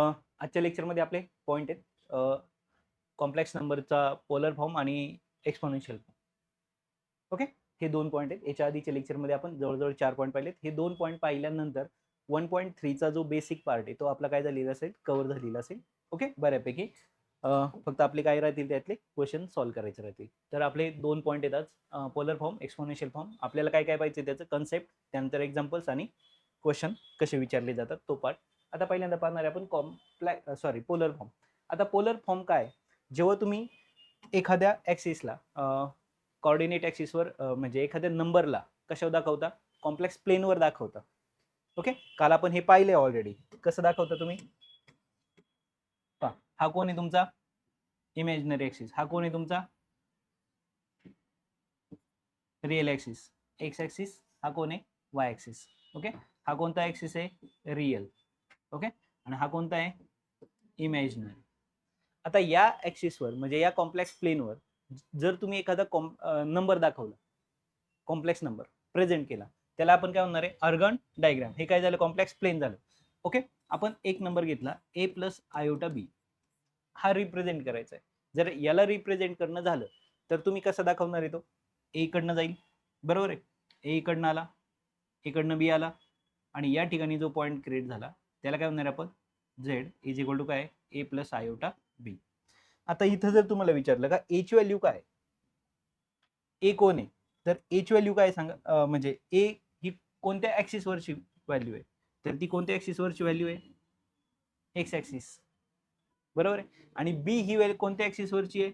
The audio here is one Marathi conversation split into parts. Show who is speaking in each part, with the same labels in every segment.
Speaker 1: आजच्या लेक्चरमध्ये आपले पॉईंट आहेत. कॉम्प्लेक्स नंबरचा पोलर फॉर्म आणि एक्सपॉनेन्शियल फॉर्म ओके हे दोन पॉईंट आहेत. याच्या आधीच्या लेक्चरमध्ये आपण जवळजवळ चार पॉईंट पाहिलेत. हे दोन पॉईंट पाहिल्यानंतर वन पॉईंट थ्रीचा जो बेसिक पार्ट आहे तो आपला काय झालेला असेल? कव्हर झालेला असेल. ओके बऱ्यापैकी. फक्त आपले काय राहतील त्यातले? क्वेश्चन सॉल्व्ह करायचे राहतील. तर आपले दोन पॉईंट येतात पोलर फॉर्म एक्सपोनेन्शियल फॉर्म आपल्याला काय काय पाहिजे त्याचं? कन्सेप्ट त्यानंतर एक्झाम्पल्स आणि क्वेश्चन कसे विचारले जातात? तो पार्ट आता पहिल्यांदा पाहणार आहे आपण कॉम्प्लॅ सॉरी पोलर फॉर्म आता पोलर फॉर्म काय? जेव्हा तुम्ही एखाद्या ॲक्सिसला कॉर्डिनेट ॲक्सिसवर म्हणजे एखाद्या नंबरला कशावर दाखवता? कॉम्प्लेक्स प्लेनवर दाखवता. ओके काल आपण हे पाहिले ऑलरेडी कसं दाखवता तुम्ही? हा कोण आहे तुमचा? इमॅजिनरी ॲक्सिस हा कोण आहे तुमचा? रिअल ॲक्सिस एक्स ॲक्सिस हा कोण आहे? वाय ॲक्सिस ओके हा कोणता ॲक्सिस आहे? Real okay? आणि हा कोणता आहे? इमॅजिनरी आता या ॲक्सिसवर म्हणजे या कॉम्प्लेक्स प्लेनवर जर तुम्ही एखादा कॉम नंबर दाखवला कॉम्प्लेक्स नंबर प्रेझेंट केला त्याला आपण काय म्हणणार आहे? अर्गन डायग्राम हे काय झालं? कॉम्प्लेक्स प्लेन झालं. ओके? आपण एक नंबर घेतला ए प्लस आयोटा बी हा रिप्रेझेंट करायचा आहे. जर याला रिप्रेझेंट करणं झालं तर तुम्ही कसं दाखवणार आहे तो? ए जाईल. बरोबर आहे? ए इकडनं आला इकडनं बी आला आणि या ठिकाणी जो पॉईंट क्रिएट झाला त्याला काय म्हणणार आपण? झेड इज इक्वल टू काय? ए प्लस आयोटा बी आता इथं जर तुम्हाला विचारलं का एच व्हॅल्यू काय? ए कोण आहे? तर एच व्हॅल्यू काय सांगा? म्हणजे ए ही कोणत्या ॲक्सिसवरची व्हॅल्यू आहे? तर ती कोणत्या ॲक्सिसवरची व्हॅल्यू आहे? एक्स ॲक्सिस बरोबर आहे? आणि बी ही व्हॅल्यू कोणत्या ॲक्सिसवरची आहे?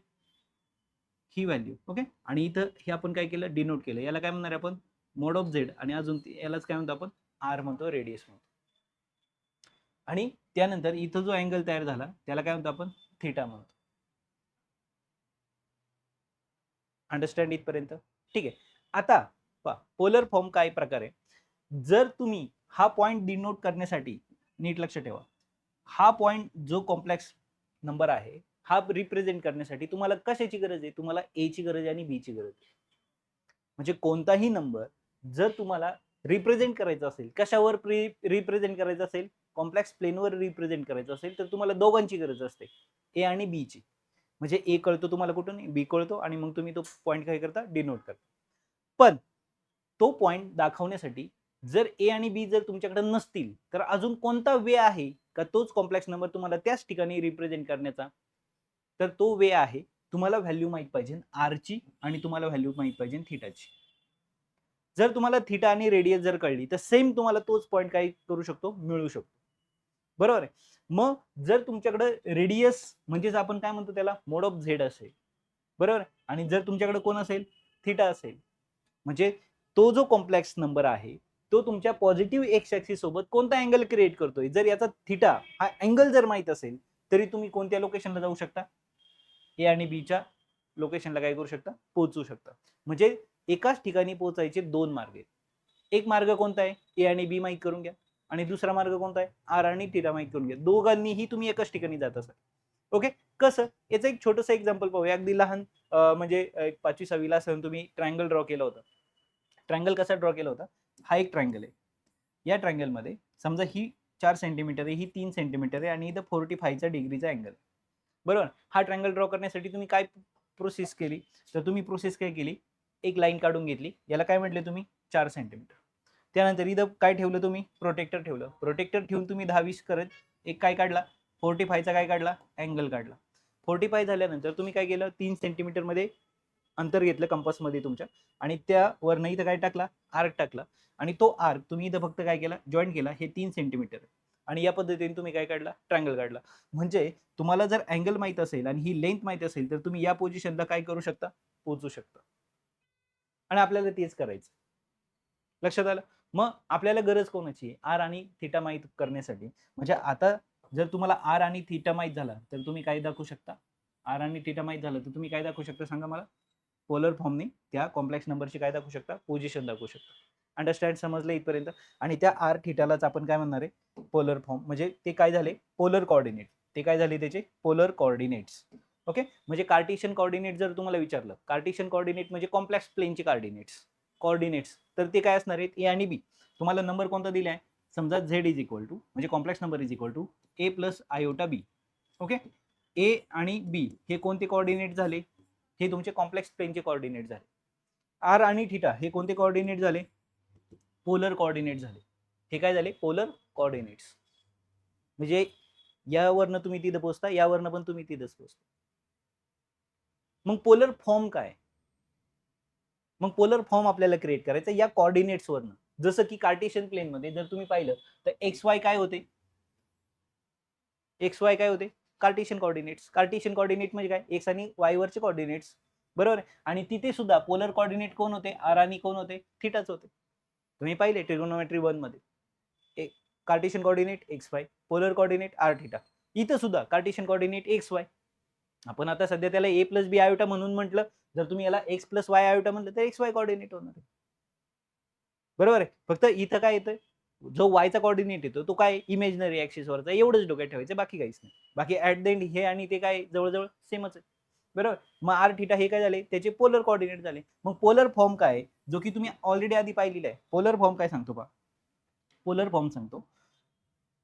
Speaker 1: ही व्हॅल्यू ओके आणि इथं हे आपण काय केलं? डिनोट केलं. याला काय म्हणणार आहे आपण? मोड ऑफ झेड आणि अजून यालाच काय म्हणतो आपण? आर म्हणतो रेडियस म्हणतो. आणि त्यानंतर इथं जो अँगल तयार झाला त्याला काय म्हणतो आपण? थिटा म्हणतो. अंडरस्टँड इथपर्यंत? ठीक आहे. आता पहा पोलर फॉर्म काय प्रकार? आहे जर तुम्ही हा पॉईंट डिनोट करण्यासाठी नीट लक्ष ठेवा. हा पॉईंट जो कॉम्प्लेक्स नंबर आहे हा रिप्रेझेंट करण्यासाठी तुम्हाला कशाची गरज आहे? तुम्हाला ए ची गरज आहे आणि बी ची गरज आहे. म्हणजे कोणताही नंबर जर तुम्हाला रिप्रेझेंट करायचा असेल कशावर रिप्रेझेंट करायचा असेल? कॉम्प्लेक्स प्लेनवर रिप्रेझेंट करायचं असेल तर तुम्हाला दोघांची गरज असते. ए आणि बी ची. म्हणजे ए कळतो तुम्हाला कुठून बी कळतो आणि मग तुम्ही तो पॉईंट काय करता? डिनोट करता. पण तो पॉईंट दाखवण्यासाठी जर ए आणि बी जर तुमच्याकडे नसतील तर अजून कोणता वे आहे का तोच कॉम्प्लेक्स नंबर तुम्हाला त्याच ठिकाणी रिप्रेझेंट करण्याचा? तर तो वे आहे तुम्हाला व्हॅल्यू माहीत पाहिजे आरची आणि तुम्हाला व्हॅल्यू माहीत पाहिजे थिटाची जर तुम्हाला थिटा आणि रेडियस जर कळली तर सेम तुम्हाला तोच पॉईंट काय करू शकतो? मिळू शकतो. बरोबर आहे. मग जर तुमच्याकडे रेडियस म्हणजेच आपण काय म्हणतो त्याला? मोड ऑफ झेड असेल. बरोबर आणि जर तुमच्याकडे कोण असेल? थिटा असेल. म्हणजे तो जो कॉम्प्लेक्स नंबर आहे तो तुमच्या पॉझिटिव्ह एक्स ऍक्सिस सोबत कोणता अँगल क्रिएट करतोय? जर याचा थिटा हा अँगल जर माहीत असेल तरी तुम्ही कोणत्या लोकेशनला जाऊ शकता? ए आणि बीच्या लोकेशनला काय करू शकता? पोहोचू शकता. म्हणजे एकाच ठिकाणी पोहोचायचे दोन मार्ग आहेत. एक मार्ग कोणता आहे? ए आणि बी माहीत करून घ्या. आणि दुसरा मार्ग कोणता आहे? आर आणि थिटा माहीत करून घ्या. दोघांनीही तुम्ही एकाच ठिकाणी जात असाल. ओके कसं? याचं एक छोटंसं एक्झाम्पल पाहूया. अगदी लहान म्हणजे एक पाचवी सहावीला असं तुम्ही ट्रायंगल ड्रॉ केलं होतं. ट्रायंगल कसा ड्रॉ केला होता? हा एक ट्रायंगल आहे. या ट्रायंगलमध्ये समजा ही चार सेंटीमीटर आहे ही तीन सेंटीमीटर आहे आणि इथं फोर्टी फायचा डिग्रीचा अँगल बरोबर? हा ट्रायंगल ड्रॉ करण्यासाठी तुम्ही काय प्रोसेस केली? तर तुम्ही प्रोसेस काय केली? एक लाईन काढून घेतली. याला काय म्हटले तुम्ही? चार सेंटीमीटर त्यानंतर इथं काय ठेवलं तुम्ही? प्रोटेक्टर ठेवलं. प्रोटेक्टर ठेवून तुम्ही दहा वीस करत एक काय काढला? फोर्टी फायचा काय काढला? अँगल काढला. फोर्टी फाय झाल्यानंतर तुम्ही काय केलं? तीन सेंटीमीटरमध्ये अंतर घेतलं कंपासमध्ये तुमच्या. आणि त्यावरनं इथं काय टाकला? आर्क टाकला. आणि तो आर्क तुम्ही इथं फक्त काय केला? जॉईंट केला. हे तीन सेंटीमीटर आणि या पद्धतीने तुम्ही काय काढला? ट्रायंगल काढला. म्हणजे तुम्हाला जर अँगल माहीत असेल आणि ही लेंथ माहीत असेल तर तुम्ही या पोझिशनला काय करू शकता? पोचू शकता. आणि आपल्याला तेच करायचं. लक्षात आलं? मग आपल्याला गरज कोणाची? आहे आर आणि थिटा माहीत करण्यासाठी. म्हणजे आता जर तुम्हाला आर आणि थिटा माहीत झाला तर तुम्ही काय दाखवू शकता? आर आणि थिटा माहीत झालं तर तुम्ही काय दाखवू शकता सांगा मला? पोलर फॉर्मने त्या कॉम्प्लेक्स नंबरची काय दाखवू शकता? पोझिशन दाखवू शकता. अंडरस्टँड समजलं इथपर्यंत? आणि त्या आर थिटालाच आपण काय म्हणणार आहे? पोलर फॉर्म म्हणजे ते काय झाले? पोलर कॉर्डिनेट ते काय झाले त्याचे? पोलर कॉर्डिनेट्स ओके म्हणजे कार्टिशियन कॉर्डिनेट जर तुम्हाला विचारलं कार्टिशियन कॉर्डिनेट म्हणजे कॉम्प्लेक्स प्लेनचे कॉर्डिनेट्स कॉर्डिनेट्स तर ते काय असणार आहेत? ए आणि बी तुम्हाला नंबर कोणता दिला आहे? समजा झेड इज इक्वल टू म्हणजे complex number is equal to A plus iota B okay A आणि बी हे कोणते कॉर्डिनेट झाले? हे तुमचे कॉम्प्लेक्स प्लेनचे कॉर्डिनेट झाले. आर आणि थिटा हे कोणते कॉर्डिनेट झाले? पोलर कॉर्डिनेट झाले. हे काय झाले? पोलर कॉर्डिनेट्स म्हणजे यावरनं तुम्ही तिथं पोचता यावरनं पण तुम्ही तिथंच पोहोचता मग पोलर फॉर्म काय? मग पोलर फॉर्म आपल्याला क्रिएट करायचा या कॉर्डिनेट्सवरनं वरनं. जसं की कार्टेशियन प्लेनमध्ये जर तुम्ही पाहिलं तर एक्स वाय काय होते? एक्स वाय काय होते? कार्टेशियन कॉर्डिनेट्स कार्टेशियन कॉर्डिनेट म्हणजे काय? एक्स आणि वायवरचे कॉर्डिनेट्स बरोबर? आहे आणि तिथे सुद्धा पोलर कॉर्डिनेट कोण होते? आर आणि कोण होते? थिटाच होते. तुम्ही पाहिले ट्रिगोनोमेट्री वनमध्ये. Cartesian coordinate X Y polar coordinate R theta इथं सुद्धा कार्टेशियन कॉर्डिनेट एक्स वाय आपण आता सध्या त्याला ए प्लस बी आयोटा म्हणून म्हटलं जर तुम्ही याला एक्स प्लस वाय आयोटा म्हटलं तर एक्स वाय कॉर्डिनेट होणार आहे. बरोबर आहे? फक्त इथं काय येतं जो वायचा कॉर्डिनेट येतो तो काय इमेजनरी ऍक्सिस वरचा एवढंच डोक्यात ठेवायचं बाकी काहीच नाही. बाकी ऍट द एंड हे आणि ते काय जवळजवळ सेमच आहे. बरोबर? मग आर थिटा हे काय झाले? त्याचे पोलर कॉर्डिनेट झाले. मग पोलर फॉर्म काय आहे? जो की तुम्ही ऑलरेडी आधी पाहिलेला आहे. पोलर फॉर्म काय सांगतो पा पोलर फॉर्म सांगतो.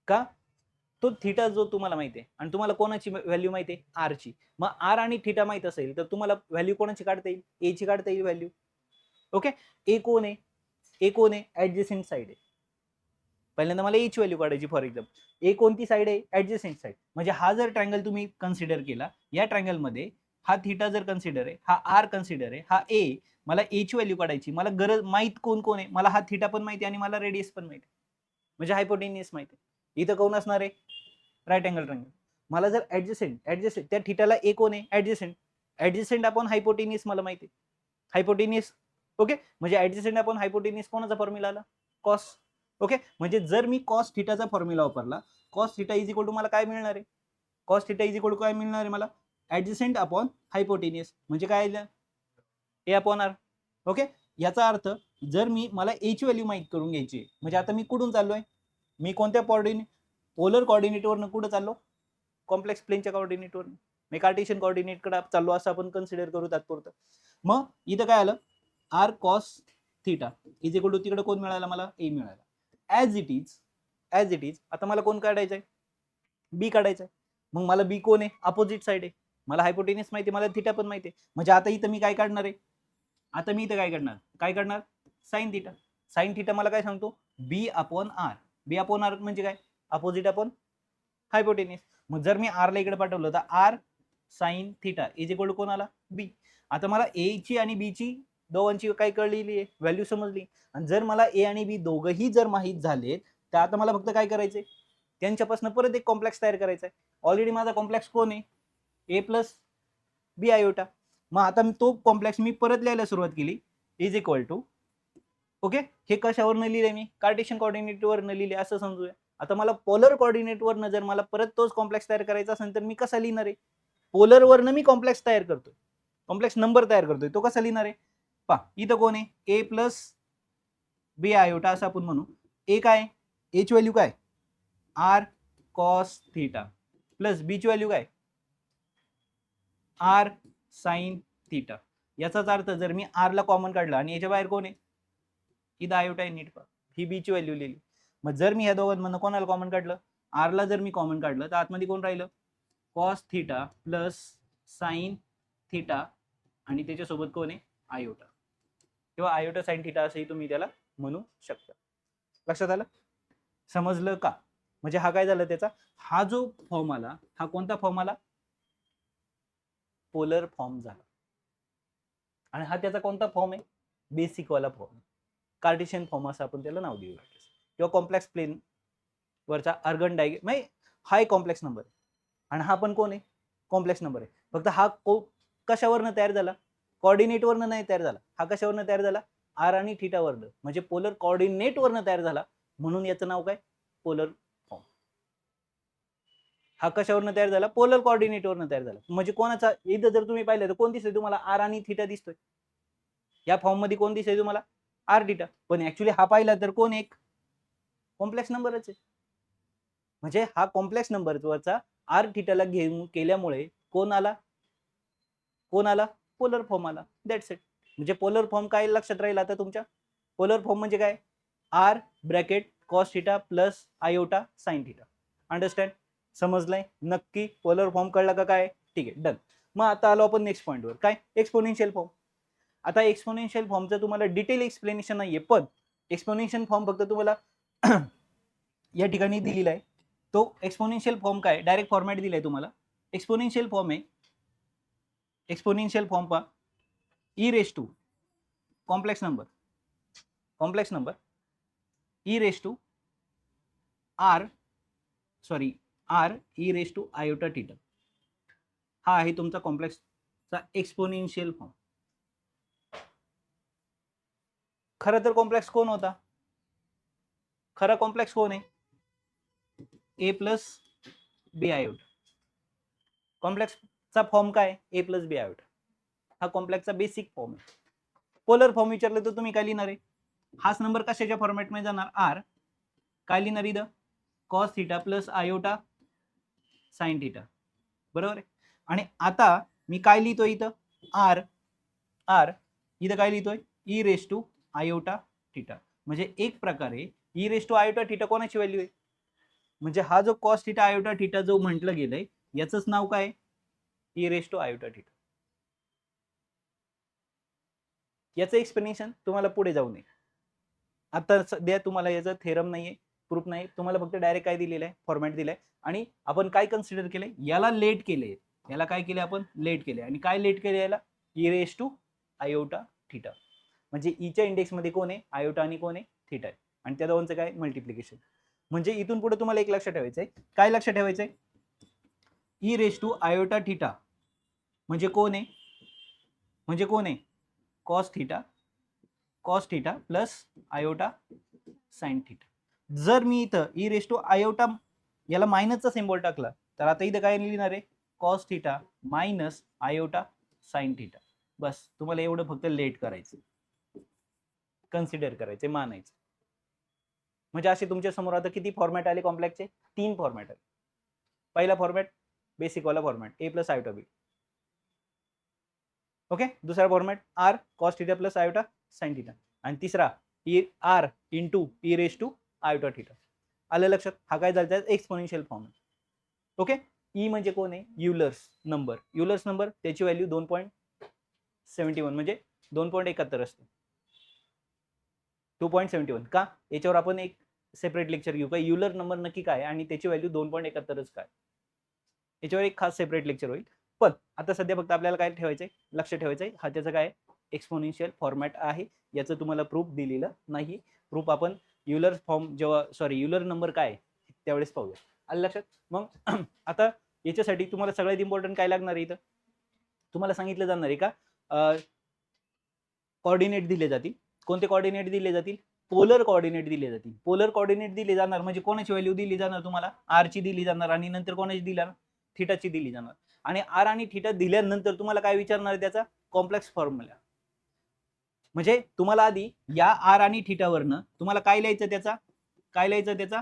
Speaker 1: का? तो थिटा जो तुम्हाला माहिती आहे आणि तुम्हाला कोणाची व्हॅल्यू माहिती आहे? आरची मग आर आणि थिटा माहीत असेल तर तुम्हाला व्हॅल्यू कोणाची काढता येईल? ए ची काढता येईल व्हॅल्यू ओके ए कोण आहे? ए कोण आहे? ऍडजस्टंट साईड आहे. पहिल्यांदा मला एची व्हॅल्यू काढायची फॉर एक्झाम्पल ए कोणती साईड आहे? ऍडजस्टंट साईड म्हणजे हा जर ट्रँगल तुम्ही कन्सिडर केला या ट्रँगलमध्ये हा थिटा जर कन्सिडर आहे हा आर कन्सिडर आहे हा ए मला एची व्हॅल्यू काढायची. मला गरज माहीत कोण कोण आहे? मला हा थिटा पण माहिती आहे आणि मला रेडियस पण माहिती आहे. म्हणजे हायपोटेनियस माहिती आहे. इथं कोण असणार आहे? राईट अँगल ट्रायंगल मला जर ऍडजस्टंट ऍडजस्टंट त्या थिटाला ए कोण आहे? ऍडजस्टंट ऍडजस्टंट आपण हायपोटिनिस मला माहिती आहे. हायपोटेनियस ओके म्हणजे ऍडजस्टंट आपण हायपोटिनिस कोणाचा फॉर्म्युला आला? कॉस ओके म्हणजे जर मी कॉस थिटाचा फॉर्म्युला वापरला cos theta is equal to मला काय मिळणार आहे? Cos theta is equal to काय मिळणार आहे मला? ऍडजस्टंट अपॉन हायपोटिनियस म्हणजे काय आलं? ए अपॉन आर ओके याचा अर्थ जर मी मला एची व्हॅल्यू माहीत करून घ्यायची आहे, म्हणजे आता मी कुठून चाललो आहे मी कोणत्या कॉर्डिनेट पोलर कॉर्डिनेटवरनं कुठं चाललो? कॉम्प्लेक्स प्लेनच्या कॉर्डिनेटवर मी कार्टेशियन कॉर्डिनेटकडे चाललो असं आपण कन्सिडर करू तात्पुरतं. मग इथं काय आलं? R cos theta is equal to तिकडे कोण मिळाला मला? ए मिळाला. As it is as it is आता मला कोण काढायचं आहे बी काढायचं आहे मग मला बी कोण आहे? अपोजिट साईड आहे. मला हायपोटेनियस माहिती आहे मला थिटा पण माहिती आहे. म्हणजे आता इथं मी काय काढणार आहे? आता मी इथं काय काढणार? काय काढणार? साईन थिटा साईन थिटा मला काय सांगतो? B upon R B upon R म्हणजे काय? अपोजिट अपॉन हायपोटेनिस मग जर मी आरला इकडे पाठवलं तर R sine theta is equal to कोण आला बी आता मला ए ची आणि बी ची दोघांची काय कळलेली आहे व्हॅल्यू समजली. आणि जर मला ए आणि बी दोघंही जर माहीत झाले तर आता मला फक्त काय करायचंय? त्यांच्यापासून परत एक कॉम्प्लेक्स तयार करायचा आहे ऑलरेडी माझा कॉम्प्लेक्स कोण आहे? ए प्लस बी आयोटा मग आता मी तो कॉम्प्लेक्स मी परत लिहायला सुरुवात केली. इज इक्वल टू ओके हे कशावरनं लिहिले मी? कार्टेशियन कॉर्डिनेटवरनं लिहिले असं समजूया. आता मला पोलर कॉर्डिनेटवरनं जर मला परत तोच कॉम्प्लेक्स तयार करायचा असेल तर मी कसा लिहिणार आहे? पोलरवरनं मी कॉम्प्लेक्स तयार करतोय. कॉम्प्लेक्स नंबर तयार करतोय. तो कसा लिहिणार आहे? पा इथं कोण आहे? ए प्लस बी आयोटा असं आपण म्हणू. ए काय एच व्हॅल्यू काय? आर कॉस थिटा प्लस बीची व्हॅल्यू काय? आर साईन थिटा याचाच अर्थ जर मी आरला कॉमन काढला आणि याच्या बाहेर कोण आहे? इथं आयोटा आहे. नीट पहा. ही बीची व्हॅल्यू लिहिली. मग जर मी ह्या दोघांमधनं कोणाला कॉमन काढलं? आरला जर मी कॉमन काढलं तर आतमध्ये कोण राहिलं? Cos theta plus sine theta आणि त्याच्यासोबत कोण आहे? आयोटा किंवा आयोटा साईन थिटा असंही तुम्ही त्याला म्हणू शकता. लक्षात आलं? समजलं का? म्हणजे हा काय झाला त्याचा? हा जो फॉर्म आला हा कोणता फॉर्म आला? पोलर फॉर्म झाला. आणि हा त्याचा कोणता फॉर्म आहे? बेसिक वाला फॉर्म कार्टिशियन फॉर्म असं आपण त्याला नाव देऊ. किंवा कॉम्प्लेक्स प्लेन वरचा अर्गन डायगे म्हणजे हा एक कॉम्प्लेक्स नंबर आहे. आणि हा पण कोण आहे? कॉम्प्लेक्स नंबर आहे. फक्त हा को कशावरनं तयार झाला? कॉर्डिनेटवरनं नाही तयार झाला. हा कशावरनं तयार झाला? आर आणि थिटावरनं म्हणजे पोलर कॉर्डिनेटवरनं तयार झाला. म्हणून याचं नाव काय? पोलर फॉर्म हा कशावरनं तयार झाला? पोलर कॉर्डिनेटवरनं तयार झाला. म्हणजे कोणाचा? इथं जर तुम्ही पाहिलं तर कोण दिसतोय तुम्हाला? आर आणि थिटा दिसतोय. या फॉर्ममध्ये कोण दिसतोय तुम्हाला? आर थिटा पण ऍक्च्युली हा पाहिला तर कोण एक? कॉम्प्लेक्स नंबरच आहे. म्हणजे हा कॉम्प्लेक्स नंबरवरचा आर थिटाला घेऊन केल्यामुळे कोण आला? कोण आला? पोलर फॉर्म आला. दॅट्स इट म्हणजे पोलर फॉर्म काय लक्षात राहील आता तुमच्या? पोलर फॉर्म म्हणजे काय? R bracket cos theta plus iota sine theta understand समजलंय? नक्की पोलर फॉर्म कळला का काय? ठीक आहे डन मग आता आलो आपण नेक्स्ट पॉईंटवर काय? एक्सपोनेन्शियल फॉर्म आता एक्सपोनेन्शियल फॉर्मचं तुम्हाला डिटेल एक्सप्लेनेशन नाहीये पण एक्सपोनेन्शियल फॉर्म फक्त तुम्हाला या ठिकाणी दिलेला आहे. तो एक्सपोनेन्शियल फॉर्म काय? डायरेक्ट फॉर्मॅट दिलाय तुम्हाला. एक्सपोनेन्शियल फॉर्म आहे. एक्सपोनेन्शियल फॉर्म पा E raise to complex number complex number E raise to R sorry R E raise to iota theta हा आहे तुमचा कॉम्प्लेक्सचा एक्सपोनेन्शियल फॉर्म खरं तर कॉम्प्लेक्स कोण होता? खरा कॉम्प्लेक्स कोण आहे? ए प्लस बी आयोट कॉम्प्लेक्सचा फॉर्म काय? ए प्लस बी आयोट हा कॉम्प्लेक्सचा बेसिक फॉर्म आहे. पोलर फॉर्म विचारलं तर तुम्ही काय लिहिणार आहे? हाच नंबर कशाच्या फॉर्मॅटमध्ये जाणार? आर काय लिहिणार इथं? Cos theta plus iota sine theta बरोबर आहे? आणि आता मी काय लिहितोय इथं? आर आर इथं काय लिहितोय? E raise to iota theta म्हणजे एक प्रकारे E raise to iota theta कोणाची व्हॅल्यू आहे म्हणजे हा जो कॉस थिटा आयोटा थिटा जो म्हटलं गेलंय याचंच नाव काय E raise to iota theta याचं एक्सप्लेनेशन तुम्हाला पुढे जाऊ नये आता सध्या तुम्हाला याचं थेरम नाही आहे प्रूफ नाही तुम्हाला फक्त डायरेक्ट काय दिलेलं आहे फॉर्मॅट दिलाय आणि आपण काय कन्सिडर केलंय याला लेट केलंय याला काय केलंय आपण लेट केलंय आणि काय लेट केलंय याला E raise to iota theta म्हणजे ईच्या इंडेक्समध्ये कोण आहे आयोटा आणि कोण आहे थिटा आहे आणि त्या दोघांचं काय? मल्टिप्लिकेशन म्हणजे इथून पुढे तुम्हाला एक लक्षात आहे काय लक्षात आहे E raise to iota theta म्हणजे कोण आहे? म्हणजे कोण आहे? Cos theta cos theta plus iota sine theta जर मी इथं ई रेस टू आयोटा याला मायनसचा सिम्बॉल टाकला तर आता इथं काय लिहिणार आहे? Cos theta minus iota sine theta बस तुम्हाला एवढं फक्त लेट करायचं कन्सिडर करायचं मानायचं म्हणजे असे तुमच्यासमोर आता किती फॉर्मॅट आले कॉम्प्लेक्सचे तीन फॉर्मॅट आले. पहिला फॉर्मॅट बेसिक वाला format A plus iota B okay दुसरा format R cos theta plus iota sine theta आणि तिसरा E R in to E raise to iota theta आलं लक्षात? हा काय झाला एक्सपोनेन्शियल फॉर्म ओके ई म्हणजे कोण आहे? युलर्स नंबर युलर्स नंबर त्याची व्हॅल्यू दोन पॉईंट सेव्हन्टी वन म्हणजे दोन पॉईंट एकाहत्तर असते. टू पॉईंट सेव्हन्टी वन का? याच्यावर आपण एक सेपरेट लेक्चर घेऊ. का युलर नंबर नक्की काय आणि त्याची व्हॅल्यू दोन पॉईंट एकाहत्तरच काय याच्यावर एक खास सेपरेट लेक्चर होईल. पण आता सध्या फक्त आपल्याला काय ठेवायचंय? लक्ष ठेवायचंय. हा त्याचं काय एक्सपोनेन्शियल फॉर्मॅट आहे. याचं तुम्हाला प्रूफ दिलेलं नाही. प्रूफ आपण युलर फॉर्म जेव्हा सॉरी युलर नंबर काय आहे, त्यावेळेस पाहूया. आलं लक्षात? मग आता याच्यासाठी तुम्हाला सगळ्यात इम्पॉर्टंट काय लागणार आहे इथं? तुम्हाला सांगितलं जाणार आहे का? कॉर्डिनेट दिले जातील. कोणते कॉर्डिनेट दिले जातील? पोलर कॉर्डिनेट दिले जातील. पोलर कॉर्डिनेट दिले जाणार म्हणजे कोणाची व्हॅल्यू दिली जाणार तुम्हाला? आर ची दिली जाणार आणि नंतर कोणाची दिली थिटाची दिली जाणार. आणि आर आणि थिटा दिल्यानंतर तुम्हाला काय विचारणार त्याचा? कॉम्प्लेक्स फॉर्म्युला म्हणजे तुम्हाला आधी या आर आणि थिटावरनं तुम्हाला काय लिहायचं त्याचा? काय लिहायचं त्याचा?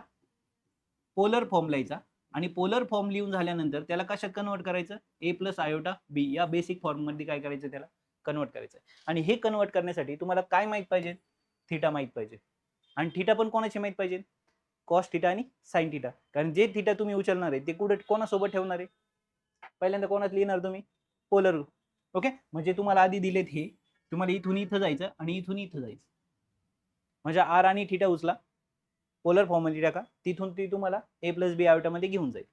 Speaker 1: पोलर फॉर्म लिहायचा. आणि पोलर फॉर्म लिहून झाल्यानंतर त्याला कशात कन्वर्ट करायचं? ए प्लस आयोटा बी या बेसिक फॉर्ममध्ये काय करायचं त्याला? कन्वर्ट करायचं. आणि हे कन्वर्ट करण्यासाठी तुम्हाला काय माहीत पाहिजे? थिटा माहीत पाहिजे. आणि थिटा पण कोणाची माहीत पाहिजे? कॉस थिटा आणि साईन थिटा कारण जे थिटा तुम्ही उचलणार आहे ते कुठे कोणासोबत ठेवणार आहे? पहिल्यांदा कोणात लिहिणार तुम्ही? पोलर ओके म्हणजे तुम्हाला आधी दिलेत हे. तुम्हाला इथून इथं जायचं आणि इथून इथं जायचं. म्हणजे आर आणि थिटा उचला. पोलर फॉर्ममध्ये टाका. तिथून ती तुम्हाला ए प्लस बी आयटामध्ये घेऊन जाईल.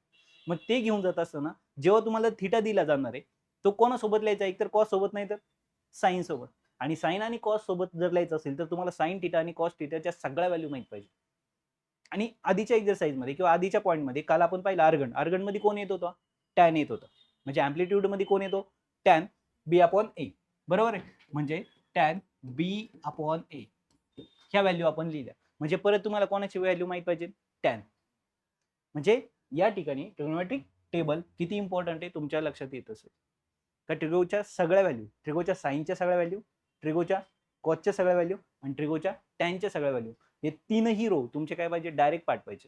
Speaker 1: मग ते घेऊन जात असताना जेव्हा तुम्हाला थिटा दिला जाणार आहे तो कोणासोबत लिहायचा? एक तर कॉस सोबत नाही तर साईन सोबत. आणि साईन आणि कॉस सोबत जर लिहायचं असेल तर तुम्हाला साईन टिटा आणि कॉस थिटाच्या सगळ्या व्हॅल्यू माहीत पाहिजे. आणि आधीच्या एक्झरसाईजमध्ये किंवा आधीच्या पॉईंटमध्ये काल आपण पाहिलं आर्गन आर्गनमध्ये कोण येत होता? टॅन येत होता. म्हणजे अँप्लिट्यूडमध्ये कोण येतो? टॅन बी अपॉन ए बरोबर आहे? म्हणजे टॅन बी अपॉन ए ह्या व्हॅल्यू आपण लिहिल्या. म्हणजे परत तुम्हाला कोणाची व्हॅल्यू माहीत पाहिजे? टॅन म्हणजे या ठिकाणी ट्रिग्नोमॅट्रिक टेबल किती इम्पॉर्टंट आहे तुमच्या लक्षात येत असेल. का ट्रिगोच्या सगळ्या व्हॅल्यू ट्रिगोच्या साईनच्या सगळ्या व्हॅल्यू ट्रिगोच्या कॉचच्या सगळ्या व्हॅल्यू आणि ट्रिगोच्या टॅनच्या सगळ्या व्हॅल्यू हे तीनही रो तुमचे काय पाहिजे? डायरेक्ट पार्ट पाहिजे.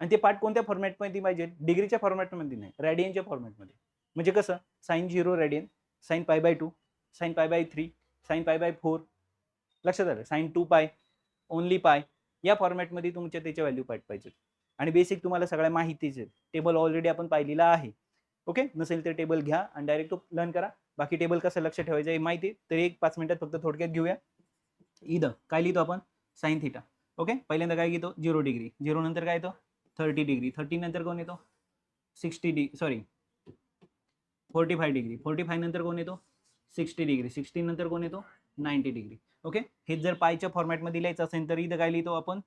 Speaker 1: आणि ते पार्ट कोणत्या फॉर्मॅटमध्ये पाहिजे? डिग्रीच्या फॉर्मॅटमध्ये नाही रॅडियनच्या फॉर्मॅटमध्ये म्हणजे कसं? Sine zero radian sine pi by two sine pi by three sine pi by four लक्षात आलं? साईन टू पाय ओनली पाय या फॉर्मॅटमध्ये तुमच्या त्याच्या व्हॅल्यू पाठ पाहिजे आणि बेसिक तुम्हाला सगळ्या माहितीचे टेबल ऑलरेडी आपण पाहिलेला आहे. ओके नसेल तर टेबल घ्या आणि डायरेक्ट तो लर्न करा. बाकी टेबल कसं लक्ष ठेवायचं हे माहिती तरी एक पाच मिनिटात फक्त थोडक्यात घेऊया. इथं काय लिहितो आपण? साईन थिटा ओके पहिल्यांदा काय घेतो? झिरो डिग्री झिरो नंतर काय येतो? थर्टी डिग्री थर्टी नंतर कोण येतो? सिक्स्टी डि sorry forty five degree forty five नंतर कोण येतो? सिक्स्टी डिग्री सिक्स्टी नंतर कोण येतो? नाईन्टी डिग्री ओके हे जर पायच्या फॉर्मॅटमध्ये लिहायचं असेल तर इथं काय लिहितो आपण?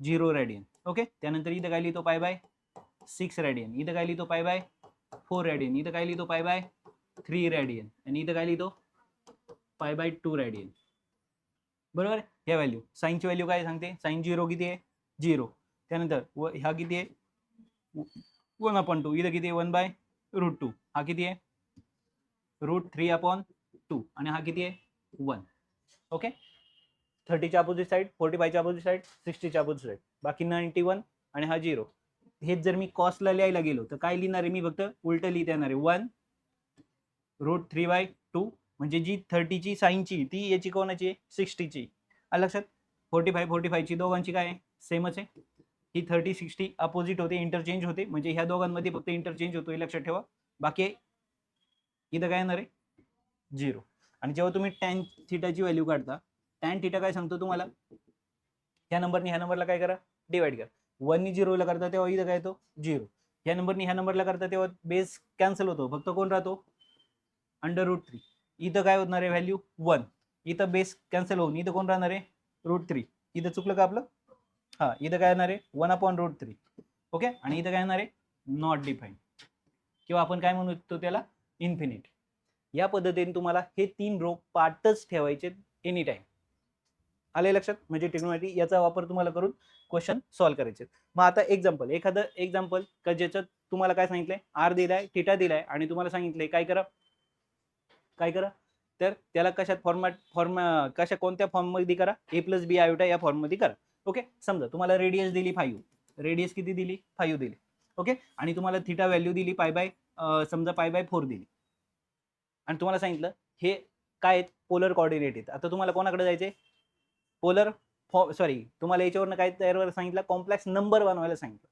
Speaker 1: झिरो रॅडियन ओके त्यानंतर इथं काय लिहितो? पाय बाय सिक्स रॅडियन इथं काय लिहितो? पाय बाय फोर रॅडियन इथं काय लिहितो? पाय बाय थ्री रॅडियन. आणि इथं काय लिहितो? Pi by two radian. बरोबर ह्या व्हॅल्यू साईनची व्हॅल्यू काय सांगते? साईन झिरो किती आहे? झिरो त्यानंतर व ह्या किती आहे? वन अपॉन टू इथं किती आहे? वन बाय रूट टू हा किती आहे? रूट थ्री अपॉन टू आणि हा किती आहे? वन. ओके थर्टीच्या अपोजिट साईड फोर्टी फायच्या अपोजिट साईड सिक्स्टीच्या अपोजिट साईड बाकी नाईन्टी वन आणि हा झिरो हेच जर मी कॉस्टला लिहायला गेलो तर काय लिहिणार आहे मी फक्त? उलट लिहिता येणार आहे. One root three by two म्हणजे जी थर्टीची साईनची ती याची कोणाची आहे? सिक्स्टीची आलं लक्षात? फोर्टी फाय फोर्टी फायची दोघांची काय आहे? सेमच आहे. ही थर्टी सिक्स्टी अपोजिट होते इंटरचेंज होते. म्हणजे ह्या दोघांमध्ये फक्त इंटरचेंज होतो हे लक्षात ठेवा. बाकी इथं काय येणार आहे? झिरो आणि जेव्हा तुम्ही टॅन थिटाची व्हॅल्यू काढता टॅन थिटा काय सांगतो तुम्हाला? ह्या नंबरने ह्या नंबरला काय करा? डिवाइड करा. वननी झिरोला करता तेव्हा इथं काय येतो? झिरो ह्या नंबरनी ह्या नंबरला करता तेव्हा बेस कॅन्सल होतो. फक्त कोण राहतो? अंडर रूट थ्री इथं काय होणार आहे व्हॅल्यू वन इथं बेस कॅन्सल होऊन इथं कोण राहणार आहे? रूट थ्री इथं चुकलं का आपलं? हां इथं काय येणार आहे? One upon root three okay आणि इथं काय येणार आहे? नॉट डिफाईन किंवा आपण काय म्हणू शकतो त्याला? इन्फिनिट या पद्धतीने तुम्हाला हे तीन रो पार्टच ठेवायचे एनी टाईम आले लक्षात? म्हणजे टेक्नॉलॉजी याचा वापर तुम्हाला करून क्वेश्चन सॉल्व्ह करायचे. मग आता एक्झाम्पल एखादं एक्झाम्पल का ज्याच्यात तुम्हाला काय सांगितलंय? आर दिलाय थिटा दिलाय आणि तुम्हाला सांगितलंय काय करा? काय करा? तर त्याला कशात फॉर्मॅट फॉर्म कशा कोणत्या फॉर्ममध्ये करा? ए प्लस बी आयोटा या फॉर्ममध्ये करा. ओके समजा तुम्हाला रेडियस दिली फाईव्ह रेडियस किती दिली? फाईव्ह दिली. ओके आणि तुम्हाला थिटा व्हॅल्यू दिली पाय बाय समजा पाय बाय फोर दिली. आणि तुम्हाला सांगितलं हे काय आहेत? पोलर कॉर्डिनेट आहेत. आता तुम्हाला कोणाकडे जायचे पोलर फॉ सॉरी तुम्हाला याच्यावरनं काय तयार सांगितलं? कॉम्प्लेक्स नंबर बनवायला सांगितलं.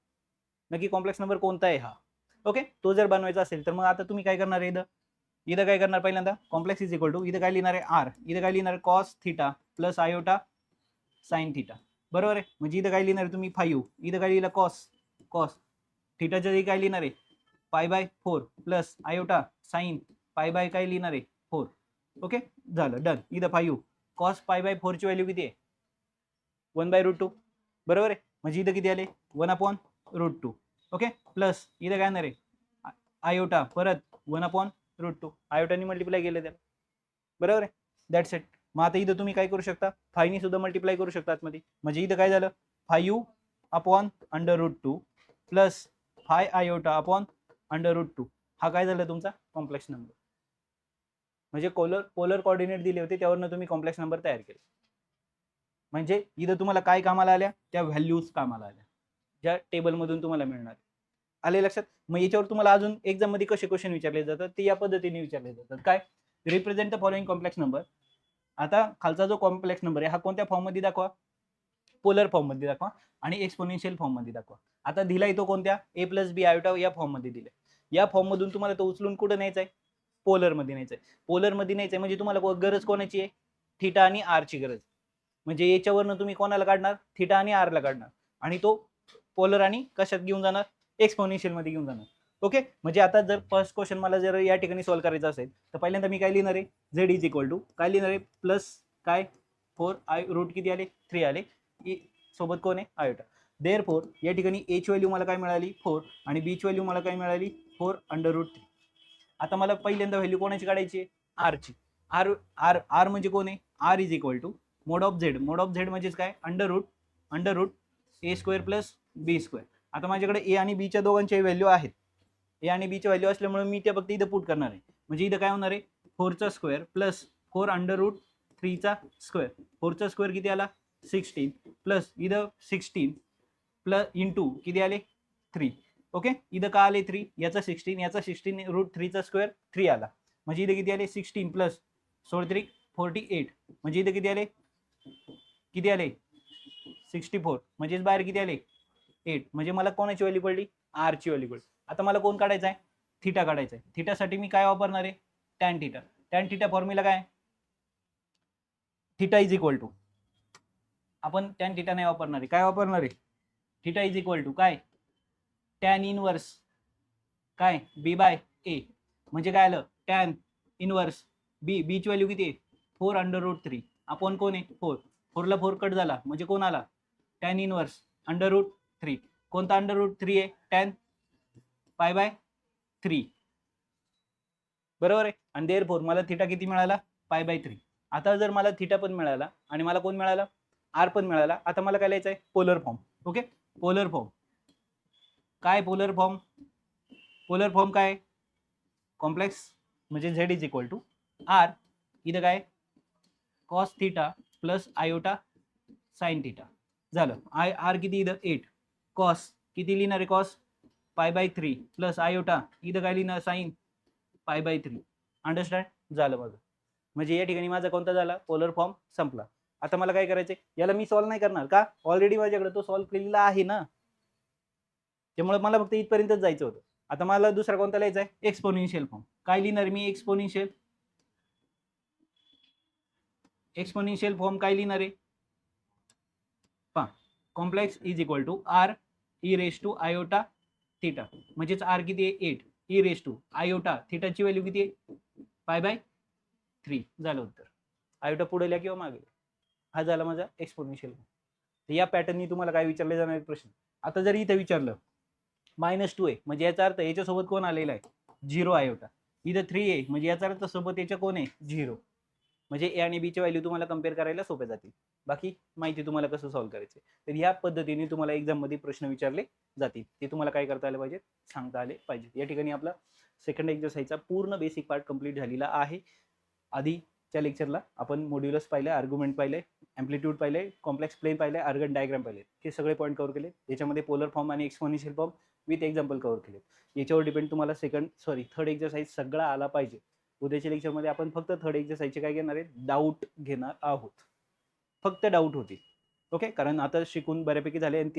Speaker 1: नक्की कॉम्प्लेक्स नंबर कोणता आहे हा? ओके तो जर बनवायचा असेल तर मग आता तुम्ही काय करणार आहे इथं काय करणार पहिल्यांदा? कॉम्प्लेक्स इज इक्वल टू इथं काय लिहिणार आहे? आर इथं काय लिहिणार आहे? Cos theta plus iota sine theta बरोबर आहे? म्हणजे इथं काय लिहिणार आहे तुम्ही? फाईव्ह इथं काय लिहिलं? कॉस कॉस थिटाच्या जागी काय लिहिणार आहे? Pi by four plus iota sine pi by काय लिहिणार आहे? फोर ओके झालं. डन इथं फाईव्ह कॉस पाय बाय फोरची व्हॅल्यू किती आहे? वन बाय रूट टू बरोबर आहे? म्हणजे इथं किती आले? One upon root two okay plus इथं काय येणार आहे? आयोटा परत वन अपॉन रूट टू आयोटाने मल्टिप्लाय केलं त्याला. बरोबर आहे? दॅट्स इट मग आता इथं तुम्ही काय करू शकता? फायनी सुद्धा मल्टिप्लाय करू शकता आतमध्ये. म्हणजे इथं काय झालं? Five upon under root two plus five iota upon under root two हा काय झाला तुमचा? कॉम्प्लेक्स नंबर म्हणजे कोलर पोलर कॉर्डिनेट दिले होते त्यावरनं तुम्ही कॉम्प्लेक्स नंबर तयार केले. म्हणजे इथं तुम्हाला काय कामाला आल्या? त्या व्हॅल्यूज कामाला आल्या. ज्या टेबलमधून तुम्हाला मिळणार. आले लक्षात? मग याच्यावर तुम्हाला अजून एक्झाममध्ये कसे क्वेश्चन विचारले जातात ते या पद्धतीने विचारले जातात. काय? Represent the following complex number आता खालचा जो कॉम्प्लेक्स नंबर आहे हा कोणत्या फॉर्ममध्ये दाखवा? पोलर फॉर्ममध्ये दाखवा आणि एक्सपोनेन्शियल फॉर्ममध्ये दाखवा. आता दिलाय तो कोणत्या? ए प्लस बी आयोटा या फॉर्ममध्ये दिलाय. या फॉर्म मधून तुम्हाला तो उचलून कुठं न्यायचा आहे पोलरमध्ये न्यायचा आहे पोलरमध्ये न्यायचं आहे म्हणजे तुम्हाला गरज कोणाची आहे? थिटा आणि आर ची गरज. म्हणजे याच्यावरनं तुम्ही कोणाला काढणार? थिटा आणि आरला काढणार. आणि तो पोलर आणि कशात घेऊन जाणार? एक्सपोनेन्शियलमध्ये घेऊन जाणार. ओके म्हणजे आता जर फर्स्ट क्वेश्चन मला जर या ठिकाणी सॉल्व्ह करायचा असेल तर पहिल्यांदा मी काय लिहिणार आहे? झेड इज इक्वल टू काय लिहिणार आहे? प्लस काय? फोर आय रूट किती आले? थ्री आले. ई सोबत कोण आहे? आयोटा देअर फोर या ठिकाणी एच व्हॅल्यू मला काय मिळाली? फोर आणि बीच व्हॅल्यू मला काय मिळाली? फोर अंडर रूट थ्री आता मला पहिल्यांदा व्हॅल्यू कोणाची काढायची आहे? आरची आर आर आर म्हणजे कोण आहे? R is equal to mod of Z mod of Z म्हणजेच काय? Under root under root A square plus B square आता माझ्याकडे ए आणि बीच्या दोघांचे व्हॅल्यू आहेत. ए आणि बीचे व्हॅल्यू असल्यामुळे मी ते फक्त इथं पुट करणार आहे. म्हणजे इथं काय होणार आहे? फोरचा square plus four under root थ्रीचा square फोरचा स्क्वेअर किती आला? सिक्स्टीन प्लस इथं सिक्स्टीन प्लस इंटू किती आले? थ्री ओके इथं का आले थ्री याचा सिक्स्टीन याचा सिक्स्टीन रूट थ्रीचा स्क्वेअर थ्री आला. म्हणजे इथं किती आले? सिक्स्टीन प्लस सोळ थ्री फोर्टी एट म्हणजे इथं किती आले? किती आले? सिक्स्टी फोर म्हणजेच बाहेर किती आले? एट. म्हणजे मला कोणाची व्हॅल्यू पडली? आरची व्हॅल्यू पडली. आता मला कोण काढायचं आहे? थिटा काढायचा आहे. थिटासाठी मी काय वापरणार आहे? Tan theta tan theta formula काय? थिटा इज इक्वल टू आपण टॅन थिटा नाही वापरणार आहे. काय वापरणार आहे? थिटा इज इक्वल टू काय? टॅन इनवर्स काय? बी बाय ए म्हणजे काय आलं? टॅन इनवर्स बी बीची व्हॅल्यू किती आहे? फोर अंडर रूट थ्री आपण कोण आहे? फोर फोरला फोर कट झाला. म्हणजे कोण आला? Tan inverse under root three कोणता अंडर रूट थ्री आहे? टेन पाय बाय थ्री बरोबर आहे? आणि देअर फोर मला थिटा किती मिळाला? पाय बाय थ्री आता जर मला थिटा पण मिळाला आणि मला कोण मिळाला? आर पण मिळाला. आता मला काय लिहायचं आहे polar form okay polar form काय पोलर फॉर्म पोलर फॉर्म काय? कॉम्प्लेक्स म्हणजे Z is equal to R इथं काय? Cos theta plus iota sine theta झालं. आय आर किती इथं? Eight cos. किती लिहिणार आहे cos? Pi by three plus iota इथं काय लिहिणार? Sine. Pi by three understand झालं माझं. म्हणजे या ठिकाणी माझा कोणता झाला? पोलर फॉर्म संपला. आता मला काय करायचंय? याला मी सॉल्व्ह नाही करणार का? ऑलरेडी माझ्याकडे तो सॉल्व्ह केलेला आहे ना? त्यामुळे मला फक्त इथपर्यंतच जायचं होतं. आता मला दुसरा कोणता लिहायचा आहे? एक्सपोनेन्शियल फॉर्म काय लिहिणार मी? एक्सपोनेन्शियल एक्सपोनेन्शियल फॉर्म काय लिहिणार आहे? पा complex is equal to R e raise to iota theta म्हणजेच आर किती आहे? Eight e raise to iota थिटाची value किती आहे? पाय बाय थ्री झालं उत्तर. आयोटा पुढे लिहा किंवा मागे हा झाला माझा एक्सपोनेन्शियल तर या पॅटर्ननी तुम्हाला काय विचारले जाणार प्रश्न? आता जर इथं विचारलं मायनस टू आहे म्हणजे याचा अर्थ याच्यासोबत कोण आलेला आहे? झिरो आयोटा इथं थ्री आहे म्हणजे याचा अर्थ सोबत याच्या कोण आहे? झिरो म्हणजे ए आणि बीच्या व्हॅल्यू तुम्हाला कंपेअर करायला सोपे जातील. बाकी माहिती तुम्हाला कसं सॉल्व्ह करायचे तर या पद्धतीने तुम्हाला एक्झाममध्ये प्रश्न विचारले जातील. ते तुम्हाला काय करता आले पाहिजेत सांगता आले पाहिजेत या ठिकाणी आपला सेकंड एक्झरसाईजचा पूर्ण बेसिक पार्ट कंप्लीट झालेला आहे. आधीच्या लेक्चरला आपण मोड्युलस पाहिले आर्ग्युमेंट पाहिले ॲम्प्लिट्यूड पाहिले कॉम्प्लेक्स प्लेन पाहिले आर्गन डायग्राम पाहिले हे सगळे पॉईंट कव्हर केले याच्यामध्ये पोलर फॉर्म आणि exponential form with example cover केले याच्यावर डिपेंड तुम्हाला सेकंड सॉरी थर्ड एक्झरसाईज सगळा आला पाहिजे. उद्याच्या लेक्चरमध्ये आपण फक्त थर्ड एक्झरसाईजचे काय घेणार आहे डाऊट घेणार आहोत. फक्त डाऊट होतील ओके कारण आता शिकून बऱ्यापैकी झाले आणि ते